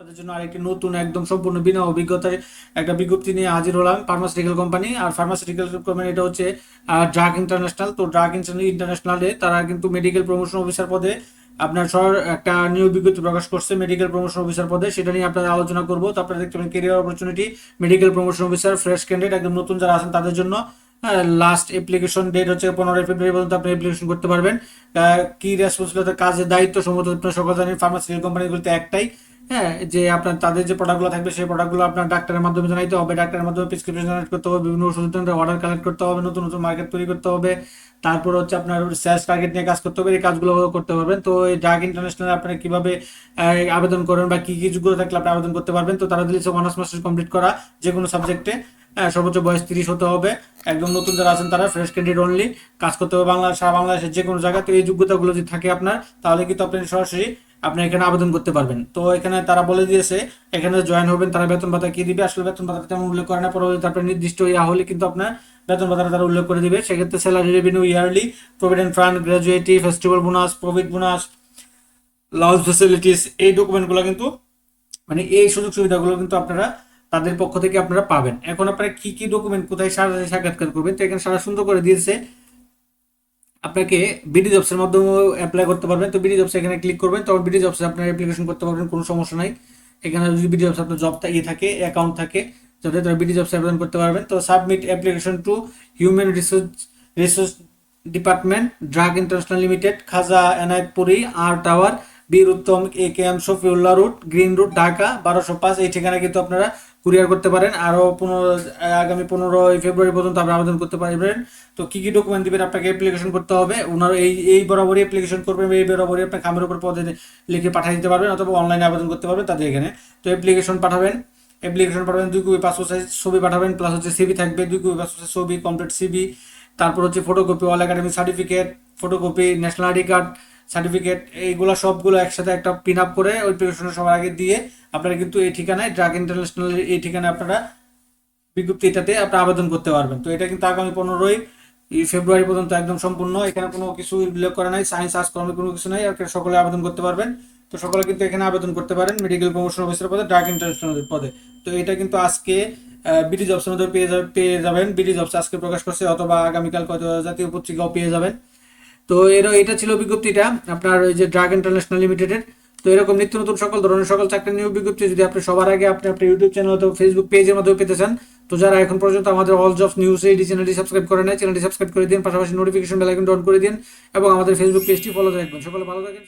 আপনাদের জন্য আরেকটি নতুন, একদম সম্পূর্ণ বিনা অভিজ্ঞতায় একটা বিজ্ঞপ্তি নিয়ে হাজির হলাম ফার্মাসিউটিক্যাল কোম্পানি আর ফার্মাসিউটিক্যাল কোম্পানি এটা হচ্ছে ড্রাগ ইন্টারন্যাশনাল তো ড্রাগ ইন্টারন্যাশনালে তারা কিন্তু মেডিকেল প্রমোশন অফিসার পদে আপনার সর একটা নিয়োগ বিজ্ঞপ্তি প্রকাশ করছে মেডিকেল প্রমোশন অফিসার পদে। সেটা নিয়ে আপনারা আলোচনা করব। তো আপনারা দেখতে পাবেন career opportunity medical promotion officer fresh candidate একদম নতুন যারা আছেন তাদের জন্য লাস্ট অ্যাপ্লিকেশন ডেট হচ্ছে পনেরোই ফেব্রুয়ারি পর্যন্ত আপনি অ্যাপ্লিকেশন করতে পারবেন। কি রেসপন্সিবিলিটি কাজের দায়িত্ব সম্ভবত আপনার সকল জানেন ফার্মাসিউটিক্যাল কোম্পানিগুলোতে একটাই। হ্যাঁ যে আপনার, তাদের যে প্রোডাক্টগুলো থাকবে, সেই প্রোডাক্টগুলো আপনার ডাক্তারের মাধ্যমে জানাইতে হবে ডাক্তারের মাধ্যমে প্রেসক্রিপশন জেনারেট করতে হবে, বিভিন্ন ওষুধ অর্ডার কালেক্ট করতে হবে, নতুন নতুন মার্কেট তৈরি করতে হবে, তারপর হচ্ছে আপনার সেলস টার্গেট নিয়ে কাজ করতে হবে, এই কাজগুলো করতে পারবেন। তো এই ড্রাগ ইন্টারন্যাশনাল আপনারা কীভাবে আবেদন করেন বা কি কি যোগ্যতা থাকলে আপনি আবেদন করতে পারবেন, তো তারা দিয়েছে অনার্স মাস্টার্স কমপ্লিট করা যে কোনো সাবজেক্টে সর্বোচ্চ বয়স তিরিশ হতে হবে। একদম নতুন যারা আছেন তারা ফ্রেশ ক্যান্ডিডেট অনলি কাজ করতে হবে বাংলা সারা বাংলাদেশের যে কোনো জায়গায় তো এই যোগ্যতাগুলো যদি থাকে আপনার, তাহলে কিন্তু আপনি সরাসরি আপনি এখানে আবেদন করতে পারবেন। তো এখানে তারা বলে দিয়েছে, এখানে জয়েন হবেন, তারা বেতন ভাতা কি দিবে? আসলে বেতন ভাতা তেমন উল্লেখ করে না, পরবর্তীতে আপনার নির্দিষ্ট ইয়া হলে কিন্তু আপনার বেতন ভাতাটা তারা উল্লেখ করে দিবে। সেক্ষেত্রে salary revenue yearly provident fund gratuity festival bonus প্রভিড bonus লাউজ ফেসিলিটিস এই ডকুমেন্টগুলো কিন্তু মানে এই সুযোগ সুবিধাগুলো কিন্তু আপনারা তাদের পক্ষ থেকে আপনারা পাবেন। এখন আপনারা কি কি ডকুমেন্ট কোথায় সারা সাক্ষাৎকার করবেন, তো এখানে সারা সুন্দর করে দিয়েছে আপনাকে বিডি জবসের মাধ্যমেও অ্যাপ্লাই করতে পারবেন। তো বিডি জবস এখানে ক্লিক করবেন। তখন বিডি জবসে আপনার অ্যাপ্লিকেশন করতে পারবেন, কোনো সমস্যা নাই। এখানে যদি বিডি জবস আপনার জব ইয়ে থাকে অ্যাকাউন্ট থাকে, যাতে তারা বিডি জবসে আবেদন করতে পারবেন। তো submit application to human resource resource department drug international limited Khaja Enayetpuri R tower Bir Uttam A K M Shafiullah road, green road, Dhaka, বারোশো পাঁচ। এই ঠিকানা কিন্তু আপনারা কুরিয়ার করতে পারেন। আরও পনেরো, আগামী পনেরোই ফেব্রুয়ারি পর্যন্ত আপনারা আবেদন করতে পারবেন। তো কী কী ডকুমেন্ট দিবেন আপনাকে অ্যাপ্লিকেশন করতে হবে? ওনার এই এই বরাবরই অ্যাপ্লিকেশন করবেন, এই বরাবরই আপনার খামের উপর পদে লিখে পাঠিয়ে দিতে পারবেন অথবা অনলাইনে আবেদন করতে পারবেন তাদের এখানে। তো অ্যাপ্লিকেশন পাঠাবেন। অ্যাপ্লিকেশন পাঠাবেন, দুই কপি পাসপোর্ট সাইজ ছবি পাঠাবেন প্লাস হচ্ছে সিবি থাকবে, দুই কপি পাসপোর্ট সাইজ ছবি কমপ্লিট সিবি তারপর হচ্ছে photocopy all academy certificate photocopy national ID card certificate এইগুলো সবগুলো একসাথে একটা পিন আপ করে ওই অ্যাপ্লিকেশনের সবার আগে দিয়ে আপনারা কিন্তু এই ঠিকানায় ড্রাগ ইন্টারন্যাশনাল এই ঠিকানায় আপনারা বিজ্ঞপ্তি এটাতে আপনি আবেদন করতে পারবেন। তো এটা কিন্তু আগামী পনেরোই ফেব্রুয়ারি পর্যন্ত একদম সম্পূর্ণ, এখানে কোনো কিছু উল্লেখ করা নাই সায়েন্স আর্টস কর্মে কোনো কিছু নাই, আর সকলে আবেদন করতে পারবেন। তো সকলে কিন্তু এখানে আবেদন করতে পারেন মেডিকেল প্রমোশন অফিসের পদে ড্রাগ ইন্টারন্যাশনাল পদে। তো এটা কিন্তু আজকে বিডি জবসের মধ্যে পেয়ে যাবে পেয়ে যাবেন। বিডি জবস আজকে প্রকাশ করছে, অথবা আগামীকাল হয়তো জাতীয় পত্রিকাও পেয়ে যাবেন। তো এর, এটা ছিল বিজ্ঞপ্তিটা, আপনার ওই যে ড্রাগ ইন্টারন্যাশনাল লিমিটেডের তো এরকম নিত্য নতুন সকল ধরনের, সকল চাকরি নিয়োগ বিজ্ঞপ্তি যদি আপনি সবার আগে আপনি আপনার ইউটিউব চ্যানেল অথবা ফেসবুক পেজের মাধ্যমে পেতে চান, তো যারা এখন পর্যন্ত আমাদের অল জবস নিউজ এই চ্যানেলটি সাবস্ক্রাইব করে নেয় চ্যানেলটি সাবস্ক্রাইব করে দিন, পাশাপাশি নোটিফিকেশন বেল আইকন অন করে দিন, এবং আমাদের ফেসবুক পেজটি ফলো রাখবেন। সকলে ভালো থাকেন